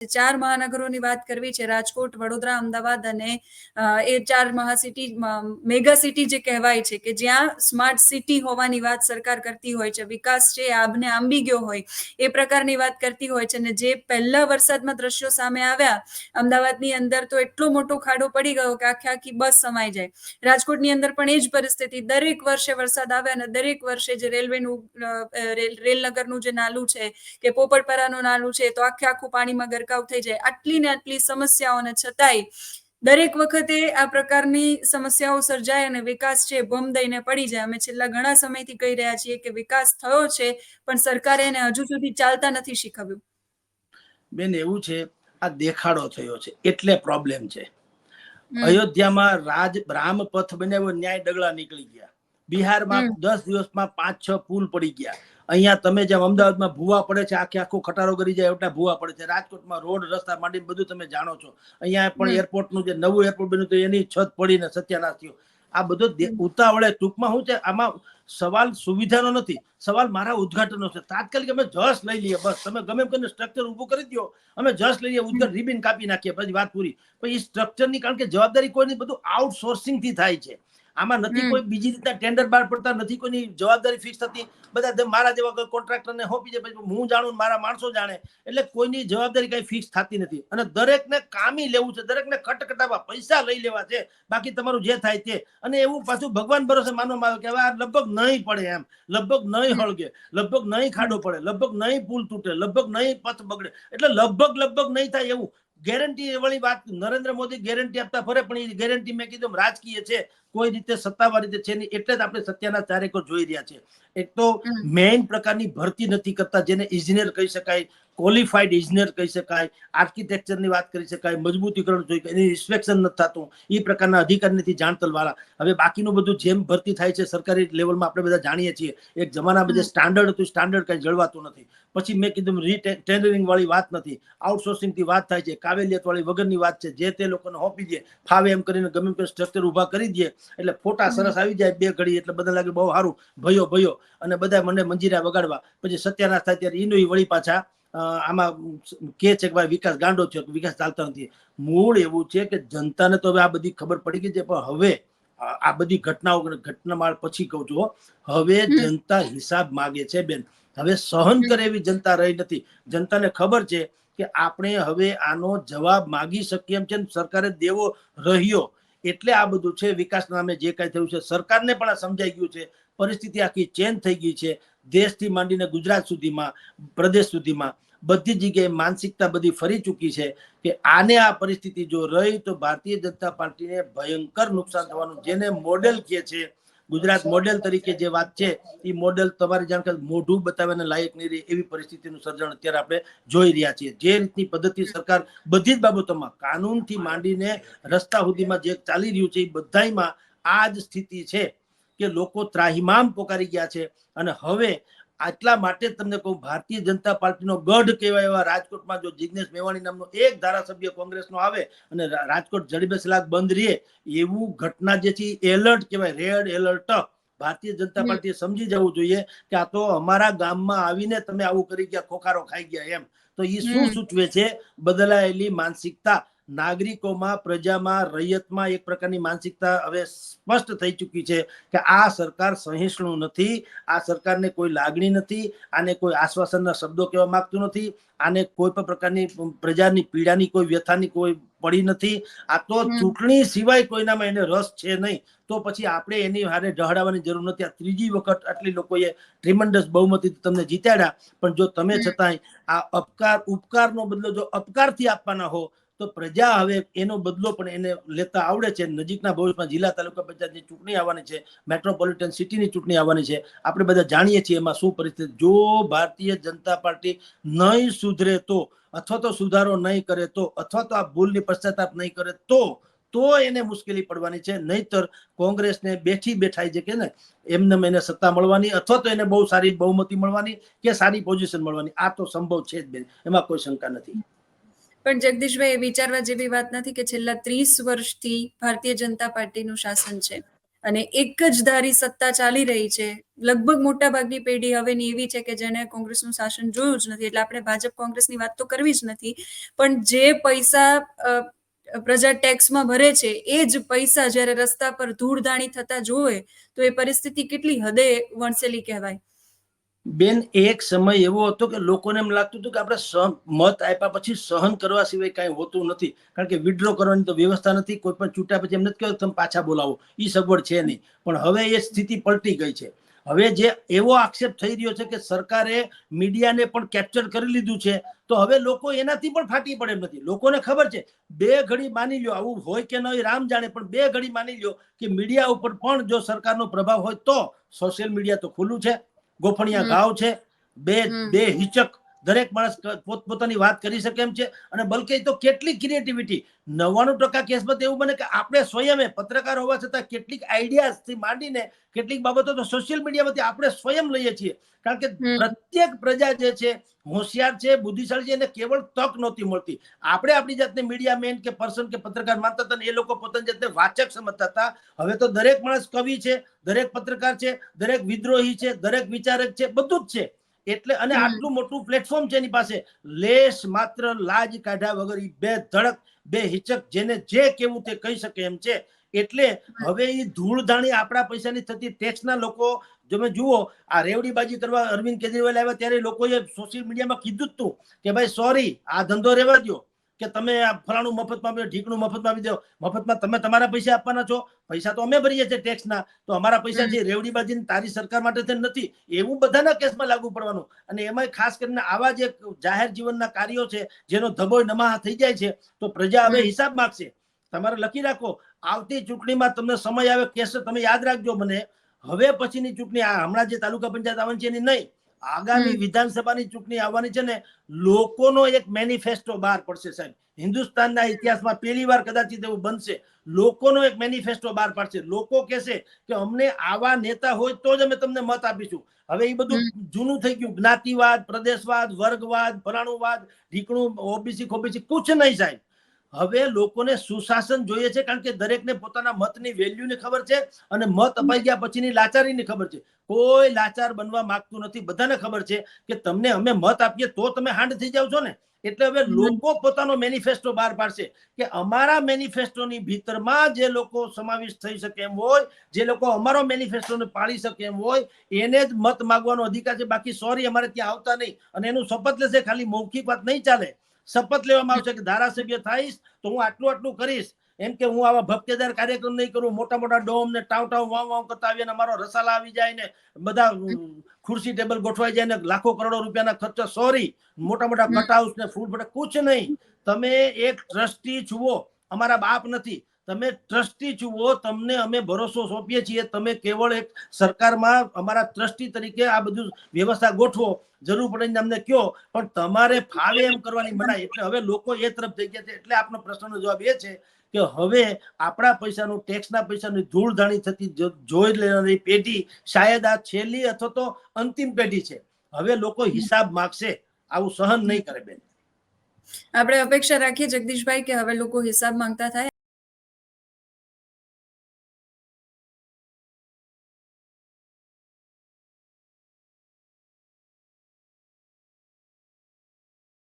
ચાર મહાનગરોની વાત કરવી છે, રાજકોટ, વડોદરા, અમદાવાદ અને એ ચાર મહાસિટી મેગા સિટી જે કહેવાય છે કે જ્યાં સ્માર્ટ સિટી હોવાની વાત સરકાર કરતી હોય છે, વિકાસ છે, આબને આંબી ગયો હોય, એ પ્રકારની વાત કરતી હોય છે અને જે પહેલા વરસાદમાં દ્રશ્યો સામે આવ્યા, અમદાવાદની અંદર તો એટલો મોટો ખાડો પડી ગયો કે આખે આખી બસ સમાઈ જાય. રાજકોટની અંદર પણ એ જ પરિસ્થિતિ, દરેક વર્ષે વરસાદ આવે અને દરેક વર્ષે જે રેલવેનું રેલ, રેલનગરનું જે નાલું છે કે પોપટપરાનું નાલું છે, તો આખે આખું પાણીમાં ગરકાવ થઈ જાય. આટલી ને આટલી સમસ્યાઓને છતાંય દરેક વખતે આ પ્રકારની સમસ્યાઓ સર્જાય અને વિકાસ છે બમ દઈને પડી જાય. અમે છેલ્લા ઘણા સમયથી કહી રહ્યા છીએ કે વિકાસ થયો છે પણ સરકારે એને હજુ સુધી ચાલતા નથી શીખવ્યું. બેન એવું છે આ દેખાડો થયો છે. એટલે પ્રોબ્લેમ છે. અયોધ્યામાં રાજ રામપથ બનાવ્યો ન્યાય ડગલા નીકળી ગયા. બિહારમાં દસ દિવસમાં પાંચ છ પુલ પડી ગયા. અહીંયા તમે જેમ અમદાવાદમાં ભૂવા પડે છે આખે આખો ખટારો કરી જાય એટલા ભૂવા પડે છે. રાજકોટમાં રોડ રસ્તા માંડીને બધું તમે જાણો છો. અહીંયા પણ એરપોર્ટનું જે નવું એરપોર્ટ બન્યું તો એની છત પડીને સત્યાનાશ થયો. આ બધો ઉતાવળે ટૂંકમાં શું છે આમાં સવાલ સુવિધાનો નથી. સવાલ મારા ઉદઘાટનનો છે. તાત્કાલિક અમે જશ લઈ લઈએ બસ. તમે ગમે એમ કરીને સ્ટ્રક્ચર ઊભું કરી દો અમે જશ લઈ લઈએ ઉદઘાટન રિબિન કાપી નાખીએ પછી વાત પૂરી. પણ એ સ્ટ્રક્ચરની કારણ કે જવાબદારી કોઈની બધું આઉટસોર્સિંગથી થાય છે. આમાં નથી કોઈ બીજી રીતના ટેન્ડર બહાર પડતા નથી કોઈની જવાબદારી ફિક્સ થતી. બધા મારા જેવા કોન્ટ્રાક્ટરને હોપી જાય પછી હું જાણું મારા માણસો જાણે. એટલે કોઈની જવાબદારી કઈ ફિક્સ થતી નથી. અને દરેકને કામી લેવું છે દરેકને કટકટાવા પૈસા લઈ લેવા છે બાકી તમારું જે થાય તે. અને એવું પાછું ભગવાન ભરોસે માનવામાં આવે કે હવે આ લગભગ નહીં પડે એમ. લગભગ નહીં હળગે. લગભગ નહીં ખાડો પડે. લગભગ નહીં પુલ તૂટે. લગભગ નહીં પથ બગડે. એટલે લગભગ લગભગ નહીં થાય એવું. ગેરંટી વાળી વાત નરેન્દ્ર મોદી ગેરંટી આપતા ફરે પણ એ ગેરંટી મેં કીધું રાજકીય છે. કોઈ રીતે સત્તાવાર રીતે છે નહીં એટલે જ આપણે સત્યાના ચારેકો જોઈ રહ્યા છે. એક તો. મેઇન પ્રકારની ભરતી નથી કરતા જેને ઇજનેર કહી શકાય ક્વોલિફાઈડ ઇજનેર કહી શકાય આર્કિટેક્ચરની વાત કરી શકાય મજબૂતીકરણ જોઈ એની ઇન્સ્પેક્શન નથી થતું. એ પ્રકારના અધિકાર નથી જાણતલ વાળા હવે બાકીનું બધું જેમ ભરતી થાય છે સરકારી લેવલમાં આપણે બધા જાણીએ છીએ એક જમાનામાં જે સ્ટાન્ડર્ડ હતું સ્ટાન્ડર્ડ કઈ જળવાતું નથી. પછી મેં કીધું રીટેન્ડરિંગ વાળી વાત નથી. આઉટસોર્સિંગથી વાત થાય છે કાવેલિયત વાળી વગરની વાત છે જે તે લોકોને હોપી દે ફાવે એમ કરીને ગમે સ્ટ્રક્ચર ઊભા કરી દે એટલે ફોટા સરસ આવી જાય બે ઘડી એટલે બધા લાગે બહુ સારું. ભયો ભયો. અને બધા મને મંજીરા વગાડવા. પછી સત્યાનાશ થાય ત્યારે ઈનું વળી પાછા આમાં કે છે કે ભાઈ વિકાસ ગાંડો છે વિકાસ ચાલતો નથી. મૂળ એવું છે કે જનતાને તો હવે આ બધી ખબર પડી ગઈ છે પણ હવે આ બધી ઘટનાઓ ઘટનામાં પછી કહું છું હવે જનતા હિસાબ માગે છે બેન. હવે સહન કરે એવી જનતા રહી નથી. જનતાને ખબર છે કે આપણે હવે આનો જવાબ માગી શકીએ એમ છે ને સરકારે દેવો રહ્યો. એટલે આ બધું છે. વિકાસ નામે જે કાંઈ થયું છે, સરકારને પણ આ સમજાઈ ગયું છે. પરિસ્થિતિ આખી ચેન્જ થઈ ગઈ છે. દેશથી માંડીને ગુજરાત સુધીમાં, પ્રદેશ સુધીમાં બધી જગ્યાએ માનસિકતા બધી ફરી ચૂકી છે કે આને આ પરિસ્થિતિ જો રહી તો ભારતીય જનતા પાર્ટીને ભયંકર નુકસાન થવાનું, જેને મોડેલ કહે છે ગુજરાત મોડેલ તરીકે જે વાત છે એ મોડેલ તમારી કે મોઢું બતાવવાને લાયક નહીં રહે એવી પરિસ્થિતિનું સર્જન અત્યારે આપણે જોઈ રહ્યા છીએ. જે રીતની પદ્ધતિ સરકાર બધી જ બાબતોમાં કાનૂનથી માંડીને રસ્તા સુધીમાં જે ચાલી રહ્યું છે એ બધાયમાં આ જ સ્થિતિ છે કે લોકો ત્રાહિમામ પોકારી ગયા છે અને હવે આટલા માટે તમને કહું ભારતીય જનતા પાર્ટીનો ગઢ કહેવાય એવા રાજકોટમાં જો જિજ્ઞેશ મેવાણી નામનો એક ધારાસભ્ય કોંગ્રેસનો આવે અને રાજકોટ જડી બેસલાક બંધ રહે એવું ઘટના જે છે એલર્ટ કહેવાય રેડ એલર્ટ ભારતીય જનતા. પાર્ટીએ સમજી જવું જોઈએ કે આ તો અમારા ગામમાં આવીને તમે આવું કરી ગયા ખોખારો ખાઈ ગયા એમ તો એ શું. સૂચવે છે બદલાયેલી માનસિકતા નાગરિકોમાં પ્રજામાં રૈયતમાં એક પ્રકારની માનસિકતા હવે સ્પષ્ટ થઈ ચૂકી છે કે આ સરકાર સહિષ્ણુ નથી આ સરકારને કોઈ લાગણી નથી આને કોઈ આશ્વાસનના શબ્દો કહેવા માંગતું નથી આને કોઈ પણ પ્રકારની પ્રજાની પીડાની કોઈ વ્યથાની કોઈ પડી નથી. આ તો ચૂંટણી સિવાય કોઈનામાં એને રસ છે નહીં. તો પછી આપણે એની હારે ડહડાવવાની જરૂર નથી. આ ત્રીજી વખત આટલી લોકોએ ટ્રીમન્ડસ બહુમતી તમને જીતાડ્યા. પણ જો તમે છતાંય આ અપકાર ઉપકારનો બદલો જો અપકારથી આપવાના હો તો પ્રજા હવે એનો બદલો પણ એને લેતા આવડે છે. નજીકના ભવિષ્યમાં જિલ્લા તાલુકા પંચાયતની ચૂંટણી આવવાની છે. મેટ્રોપોલિટન સિટીની ચૂંટણી આવવાની છે. આપણે બધા જાણીએ છીએ એમાં શું પરિસ્થિતિ. જો ભારતીય જનતા પાર્ટી નહીં સુધરે તો, અથવા તો સુધારો નહીં કરે તો, અથવા તો આ ભૂલની પશ્ચાતાપ નહીં કરે તો તો એને મુશ્કેલી પડવાની છે. નહીતર કોંગ્રેસને બેઠી બેઠાઈ જે કે ને એમને એને સત્તા મળવાની, અથવા તો એને બહુ સારી બહુમતી મળવાની કે સારી પોઝિશન મળવાની. આ તો સંભવ છે જ બેન. એમાં કોઈ શંકા નથી. પણ જગદીશભાઈ, એ વિચારવા જેવી વાત નથી કે છેલ્લા ત્રીસ વર્ષથી ભારતીય જનતા પાર્ટીનું શાસન છે અને એક જ ધારી સત્તા ચાલી રહી છે. લગભગ મોટા ભાગની પેઢી હવેની એવી છે કે જેને કોંગ્રેસનું શાસન જોયું જ નથી. એટલે આપણે ભાજપ કોંગ્રેસની વાત તો કરવી જ નથી. પણ જે પૈસા પ્રજા ટેક્સમાં ભરે છે, એ જ પૈસા જ્યારે રસ્તા પર ધૂળધાણી થતા જોવે તો એ પરિસ્થિતિ કેટલી હદે વણસેલી કહેવાય. બેન, એક સમય એવો હતો કે લોકોને એમ લાગતું હતું કે આપણે સહન મત આપ્યા પછી સહન કરવા સિવાય કાંઈ હોતું નથી. કારણ કે વિડ્રો કરવાની તો વ્યવસ્થા નથી, કોઈ પણ ચૂંટ્યા પછી એમ નથી કહેવાય તમે પાછા બોલાવો. એ સગવડ છે નહીં. પણ હવે એ સ્થિતિ પલટી ગઈ છે. હવે જે એવો આક્ષેપ થઈ રહ્યો છે કે સરકારે મીડિયાને પણ કેપ્ચર કરી લીધું છે, તો હવે લોકો એનાથી પણ ફાટી પડે એમ નથી. લોકોને ખબર છે, બે ઘડી માની લ્યો, આવું હોય કે ન હોય, રામ જાણે, પણ બે ઘડી માની લ્યો કે મીડિયા ઉપર પણ જો સરકારનો પ્રભાવ હોય તો સોશિયલ મીડિયા તો ખુલ્લું છે. ગોફણિયા ગાવ ઘાવ છે. બે બે હિચક દરેક માણસ પોતપોતાની વાત કરી શકે એમ છે. અને બલકે તો કેટલી ક્રિએટિવિટી નવ્વાણું ટકા કેસમાં તો એવું બને કે આપણે સ્વયં પત્રકાર હોવા છતાં કેટલીક આઈડિયાથી માંડીને કેટલીક બાબતો તો સોશિયલ મીડિયામાંથી આપણે સ્વયં લઈએ છીએ. કારણ કે પ્રત્યેક પ્રજા જે છે હોશિયાર છે બુદ્ધિશાળી છે એને કેવળ તક નહોતી મળતી. આપણે આપણી જાતને મીડિયા મેન કે પર્સન કે પત્રકાર માનતા હતા એ લોકો પોતાની જાતને વાચક સમજતા હતા. હવે તો દરેક માણસ કવિ છે દરેક પત્રકાર છે દરેક વિદ્રોહી છે દરેક વિચારક છે બધું જ છે. એટલે અને આટલું મોટું પ્લેટફોર્મ છે એની પાસે લેશ માત્ર લાજ કાઢ્યા વગર બે ધડક બે હિચક જેને જે કેવું તે કહી શકે એમ છે. એટલે હવે એ ધૂળધાણી આપણા પૈસાની થતી ટેક્સના લોકો તમે જુઓ આ રેવડીબાજી કરવા અરવિંદ કેજરીવાલ આવ્યા ત્યારે લોકોએ સોશિયલ મીડિયામાં કીધું જ તું કે ભાઈ સોરી આ ધંધો રહેવા દો કે તમે આ ફલાણું મફતમાં આપી ઢીકણું મફતમાં આપી દો. મફતમાં તમે તમારા પૈસા આપવાના છો. પૈસા તો અમે ભરીએ છીએ ટેક્સના. તો અમારા પૈસા જે જે રેવડીબાજી તારી સરકાર માટે થઈને નથી એવું બધાના કેસમાં લાગુ પડવાનું. અને એમાં ખાસ કરીને આવા જે જાહેર જીવનના કાર્યો છે જેનો ધબોય નમાહ થઈ જાય છે તો પ્રજા હવે હિસાબ માગશે. તમારે લખી રાખો આવતી ચૂંટણીમાં તમને સમય આવે કેસ તમે યાદ રાખજો મને. હવે પછીની ચૂંટણી આ હમણાં જે તાલુકા પંચાયત આવવાની છે એની નહીં. આગામી વિધાનસભાની ચૂંટણી આવવાની છે ને લોકોનો એક મેનિફેસ્ટો બહાર પડશે સાહેબ. હિન્દુસ્તાનના ઇતિહાસમાં પહેલી વાર કદાચિત એવું બનશે. લોકોનો એક મેનિફેસ્ટો બહાર પાડશે. લોકો કહેશે કે અમને આવા નેતા હોય તો જ અમે તમને મત આપીશું. હવે એ બધું જૂનું થઈ ગયું. જ્ઞાતિવાદ પ્રદેશવાદ વર્ગવાદ ફલાણુવાદ ઢીકણું ઓબીસી ખોબીસી કુછ નહીં સાહેબ. હવે લોકોને સુશાસન જોઈએ છે કારણ કે દરેકને પોતાના મતની વેલ્યુની ખબર છે અને મત અપાઈ ગયા પછીની લાચારીની ખબર છે. કોઈ લાચાર બનવા માંગતું નથી. બધાને ખબર છે કે તમને અમે મત આપીએ તો તમે હાંડ થઈ જાવ છો ને. એટલે હવે લોકો પોતાનો મેનિફેસ્ટો બહાર પાડશે કે અમારા મેનિફેસ્ટોની ભીતરમાં જે લોકો સમાવિષ્ટ થઈ શકે એમ હોય જે લોકો અમારો મેનિફેસ્ટોને પાળી શકે એમ હોય એને જ મત માગવાનો અધિકાર છે. બાકી સોરી અમારે ત્યાં આવતા નહીં અને એનું શપથ લેશે. ખાલી મૌખિક વાત નહીં ચાલે. શપથ લેવામાં આવશે કે ધારાસભ્ય થઈશ તો હું આટલું આટલું કરીશ. એમ કે હું આવા ભપકેદાર કાર્યક્રમ નહીં કરું મોટા મોટા ડોમ ને ટાવ ટાવ વાવ વાવ કરતા આવીને અમારો રસાલા આવી જાય ને બધા ખુરશી ટેબલ ગોઠવાઈ જાય ને લાખો કરોડો રૂપિયાના ખર્ચા સોરી મોટા મોટા. કટ હાઉસ ને ફૂડ બટ કુછ નહીં. તમે એક ટ્રસ્ટી છુઓ અમારા બાપ નથી. તમે ટ્રસ્ટી છુઓ તમને અમે ભરોસો સોંપીએ છીએ. તમે કેવળ એક સરકારમાં અમારા ટ્રસ્ટી તરીકે આ બધું વ્યવસ્થા ગોઠવો. જરૂર પડે અમને કયો. પણ તમારે ફાવે એમ કરવાની મનાય એટલે હવે લોકો એ તરફ થઈ ગયા છે. એટલે આપનો પ્રશ્નનો જવાબ એ છે કે હવે આપણા પૈસાનું ટેક્સના પૈસાની ધૂળધાણી થતી જોઈ લેનારી પેઢી શાયદ આ છેલ્લી અથવા તો અંતિમ પેઢી છે. હવે લોકો હિસાબ માગશે. આવું સહન નહીં કરે બેન. આપણે અપેક્ષા રાખીએ જગદીશભાઈ કે હવે લોકો હિસાબ માંગતા થાય.